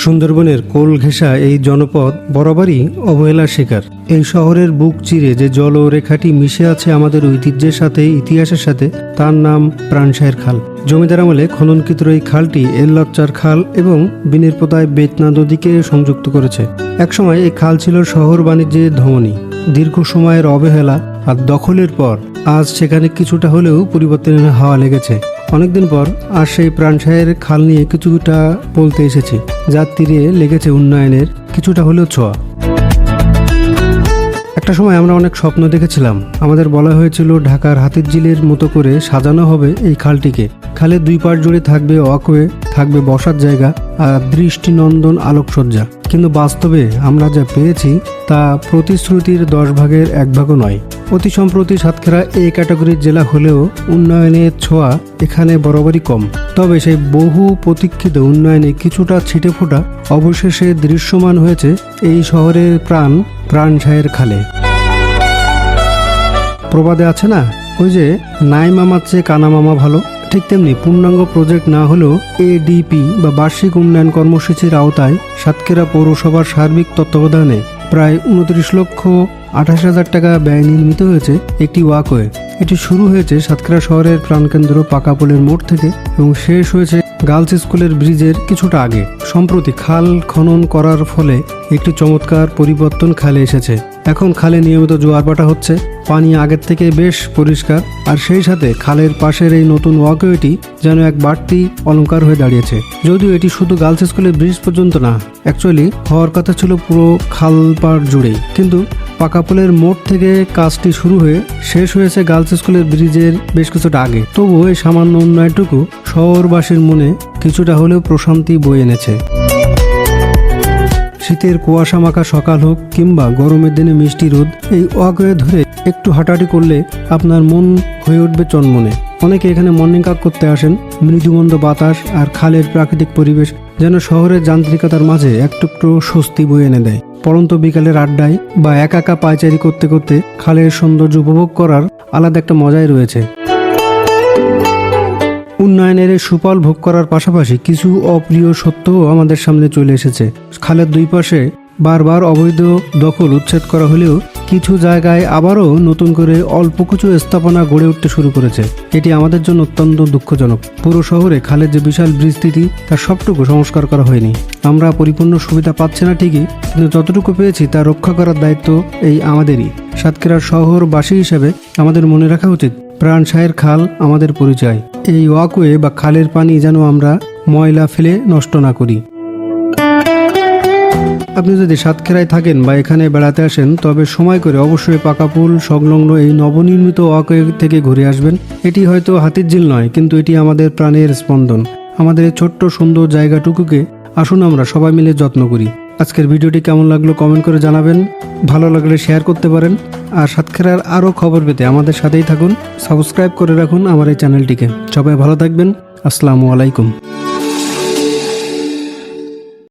সুন্দরবনের কোল ঘেঁষা এই জনপদ বরাবরই অবহেলার শিকার। এই শহরের বুক চিরে যে জল জলরেখাটি মিশে আছে আমাদের ঐতিহ্যের সাথে, ইতিহাসের সাথে, তার নাম প্রাণসায়ের খাল। জমিদার আমলে খননকৃত এই খালটি এল্লাচ্চার খাল এবং বিনের পোতায় বেতনা নদীকে সংযুক্ত করেছে। একসময় এই খাল ছিল শহর বাণিজ্যের ধমনী। দীর্ঘ সময়ের অবহেলা আর দখলের পর আজ সেখানে কিছুটা হলেও পরিবর্তনের হাওয়া লেগেছে। অনেকদিন পর আর সেই প্রাণসায়ের খাল নিয়ে কিছুটা বলতে এসেছি। যার তীরে লেগেছে উন্নয়নের কিছুটা হলেও ছোঁয়া। একটা সময় আমরা অনেক স্বপ্ন দেখেছিলাম। আমাদের বলা হয়েছিল ঢাকার হাতির জিলের মতো করে সাজানো হবে এই খালটিকে। খালের দুই পাশ জুড়ে থাকবে ওয়াকওয়ে থাকবে বসার জায়গা দৃষ্টিনন্দন আলোকসজ্জা। কিন্তু বাস্তবে আমরা যা পেয়েছি তা প্রতিশ্রুতির দশ ভাগের এক ভাগও নয়। অতি সম্প্রতি সাতক্ষীরা এ ক্যাটাগরির জেলা হলেও উন্নয়নের ছোঁয়া এখানে বরাবরই কম। তবে সেই বহু প্রতীক্ষিত উন্নয়নে কিছুটা ছিটে ফোটা অবশেষে দৃশ্যমান হয়েছে এই শহরের প্রাণ প্রাণ ছায়ের খালে। প্রবাদে আছে না? ওই যে নাই মামার চেয়ে কানা মামা ভালো। ঠিক তেমনি পূর্ণাঙ্গ প্রজেক্ট না হলেও এডিপি বা বার্ষিক উন্নয়ন কর্মসূচির আওতায় সাতক্ষীরা পৌরসভার সার্বিক তত্ত্বাবধানে প্রায় উনত্রিশ লক্ষ আঠাশ হাজার টাকা ব্যয় নির্মিত হয়েছে একটি ওয়াকওয়ে। এটি শুরু হয়েছে সাতক্ষীরা শহরের প্রাণকেন্দ্র পাকাপোলের মোড় থেকে এবং শেষ হয়েছে গার্লস স্কুলের ব্রিজের কিছুটা আগে। সম্প্রতি খাল খনন করার ফলে একটি চমৎকার পরিবর্তন খালে এসেছে। এখন খালে নিয়মিত জোয়ারভাটা হচ্ছে। পানি আগের থেকে বেশ পরিষ্কার, আর সেই সাথে খালের পাশের এই নতুন ওয়াকওয়েটি যেন এক বাড়তি অলংকার হয়ে দাঁড়িয়েছে। যদিও এটি শুধু গার্লস স্কুলের ব্রিজ পর্যন্ত না অ্যাকচুয়ালি হওয়ার কথা ছিল পুরো খাল পাড় জুড়েই। কিন্তু পাকাপোলের মোড় থেকে কাজটি শুরু হয়ে শেষ হয়েছে গার্লস স্কুলের ব্রিজের বেশ কিছুটা আগে। তবুও এই সামান্য উন্নয়নটুকু শহরবাসীর মনে কিছুটা হলেও প্রশান্তি বয়ে এনেছে। শীতের কুয়াশা মাখা সকাল হোক কিংবা গরমের দিনে মিষ্টি রোদ, এই ওয়াকওয়ে ধরে একটু হাঁটাহাঁটি করলে আপনার মন হয়ে উঠবে চনমনে। অনেকে এখানে মর্নিং ওয়াক করতে আসেন। মৃদুমন্দ বাতাস আর খালের প্রাকৃতিক পরিবেশ যেন শহরের যান্ত্রিকতার মাঝে একটুকরো স্বস্তি বয়ে এনে দেয়। পরন্ত বিকালের আড্ডায় বা একা একা পায়চারি করতে করতে খালের সৌন্দর্য উপভোগ করার আলাদা একটা মজাই রয়েছে। উন্নয়নের সুফল ভোগ করার পাশাপাশি কিছু অপ্রিয় সত্যও আমাদের সামনে চলে এসেছে। খালের দুই পাশে বারবার অবৈধ দখল উচ্ছেদ করা হলেও কিছু জায়গায় আবারও নতুন করে অল্প কিছু স্থাপনা গড়ে উঠতে শুরু করেছে। এটি আমাদের জন্য অত্যন্ত দুঃখজনক। পুরো শহরে খালের যে বিশাল ব্রিজস্থিতি তার সবটুকু সংস্কার করা হয়নি। আমরা পরিপূর্ণ সুবিধা পাচ্ছি না ঠিকই, কিন্তু যতটুকু পেয়েছি তা রক্ষা করার দায়িত্ব এই আমাদেরই। সাতক্ষীরার শহরবাসী হিসেবে আমাদের মনে রাখা উচিত, প্রাণ সায়ের খাল আমাদের পরিচয়। এই ওয়াকওয়ে বা খালের পানি যেন আমরা ময়লা ফেলে নষ্ট না করি। আপনি যদি সাতক্ষীরায় থাকেন বা এখানে বেড়াতে আসেন, তবে সময় করে অবশ্যই পাকাপুল সংলগ্ন এই নবনির্মিত ওয়াকওয়ে থেকে ঘুরে আসবেন। এটি হয়তো হাতির ঝিল নয়, কিন্তু এটি আমাদের প্রাণের স্পন্দন। আমাদের এই ছোট্ট সুন্দর জায়গাটুকুকে আসুন আমরা সবাই মিলে যত্ন করি। আজকের ভিডিওটি কেমন লাগল কমেন্ট করে জানাবেন। ভালো লাগলে শেয়ার করতে পারেন। আর সাতক্ষীরার আরও খবর পেতে আমাদের সাথেই থাকুন। সাবস্ক্রাইব করে রাখুন আমার এই চ্যানেলটিকে। সবাই ভালো থাকবেন। আসসালামু আলাইকুম।